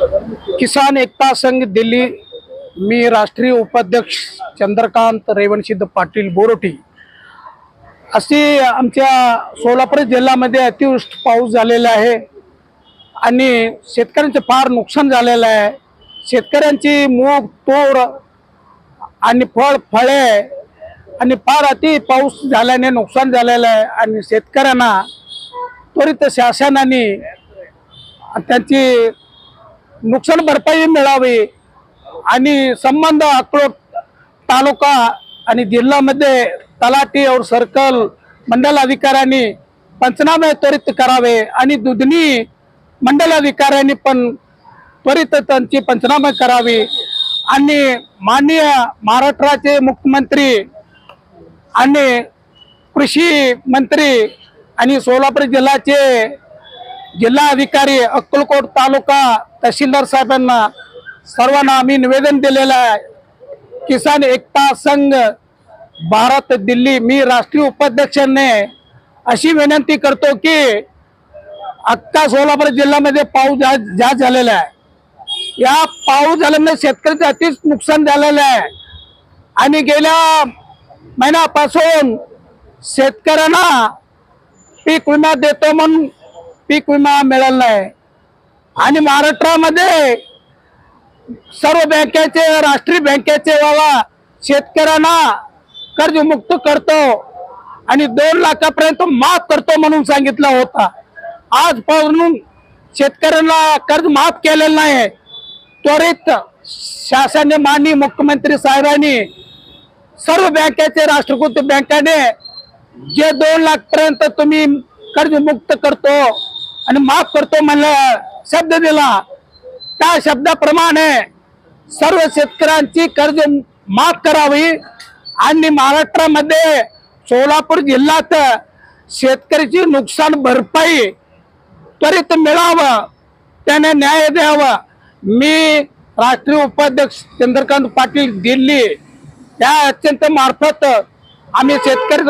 किसान एकता संघ दिल्ली मी राष्ट्रीय उपाध्यक्ष चंद्रकांत रेवणसिद्ध पाटील बोरोटी. अशी आमच्या सोलापूर जिल्ह्यामध्ये अतिवृष्ट पाऊस झालेला आहे आणि शेतकऱ्यांचं फार नुकसान झालेलं आहे. शेतकऱ्यांची मूग तोड आणि फळ फळे आणि फार अति पाऊस झाल्याने नुकसान झालेलं आहे आणि शेतकऱ्यांना त्वरित शासनाने त्यांची नुकसान भरपाई मिळावी आणि संबंध अक्रोट तालुका आणि जिल्ह्यामध्ये तलाठी और सर्कल मंडल अधिकाऱ्यांनी पंचनामे त्वरित करावे आणि दुधनी मंडल अधिकाऱ्यांनी पण त्वरित त्यांची पंचनामे करावी. आणि माननीय महाराष्ट्राचे मुख्यमंत्री आणि कृषी मंत्री आणि सोलापूर जिल्ह्याचे जिल्हाधिकारी अक्कलकोट तालुका तहसीलदार साहेबांना सर्वांना आम्ही निवेदन दिलेलं आहे. किसान एकता संघ भारत दिल्ली मी राष्ट्रीय उपाध्यक्षाने अशी विनंती करतो की अख्खा सोलापूर जिल्ह्यामध्ये पाऊस जा जास्त झालेला आहे. या पाऊस झाल्यामुळे शेतकऱ्याचं अतिच नुकसान झालेलं आहे. आणि गेल्या महिन्यापासून शेतकऱ्यांना पीक विमा देतो म्हणून पीक विमा मिळाला नाही. आणि महाराष्ट्रामध्ये सर्व बँकेचे राष्ट्रीय बँकेचे बाबा शेतकऱ्यांना कर्जमुक्त करतो आणि दोन लाखापर्यंत माफ करतो म्हणून सांगितलं होता. आजपासून शेतकऱ्यांना कर्ज माफ केलेलं नाही. त्वरित शासनाने माननीय मुख्यमंत्री साहेबांनी सर्व बँकेचे राष्ट्रकृत बँकेने जे दोन लाखपर्यंत तुम्ही कर्ज मुक्त करतो आणि माफ करतो म्हणलं शब्द दिला. त्या शब्दाप्रमाणे सर्व शेतकऱ्यांची कर्ज माफ करावी. आणि महाराष्ट्रामध्ये सोलापूर जिल्ह्यात शेतकऱ्याची नुकसान भरपाई त्वरित मिळावं त्याने न्याय द्यावा. मी राष्ट्रीय उपाध्यक्ष चंद्रकांत पाटील दिल्ली या अत्यंत मार्फत आम्ही शेतकरी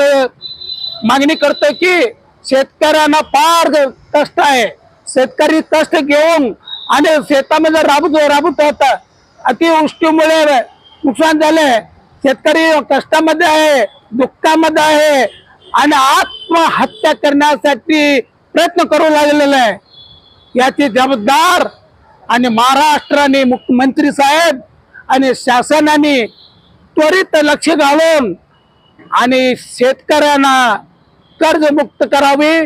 मागणी करतो की शेतकऱ्यांना फार कष्ट आहे. शेतकरी कष्ट घेऊन आणि शेतामध्ये राबत राबत होत. अतिवृष्टीमुळे नुकसान झाले. शेतकरी कष्टामध्ये आहे दुःखामध्ये आहे आणि आत्महत्या करण्यासाठी प्रयत्न करू लागलेला आहे. याची जबाबदार आणि महाराष्ट्राने मुख्यमंत्री साहेब आणि शासनाने त्वरित लक्ष घालून आणि शेतकऱ्यांना कर्जमुक्त करावी.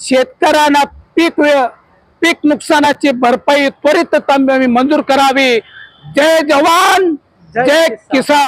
शेतकऱ्यांना पीक पीक नुकसानाची भरपाई त्वरित मंजूर करावी. जय जवान जय किसान.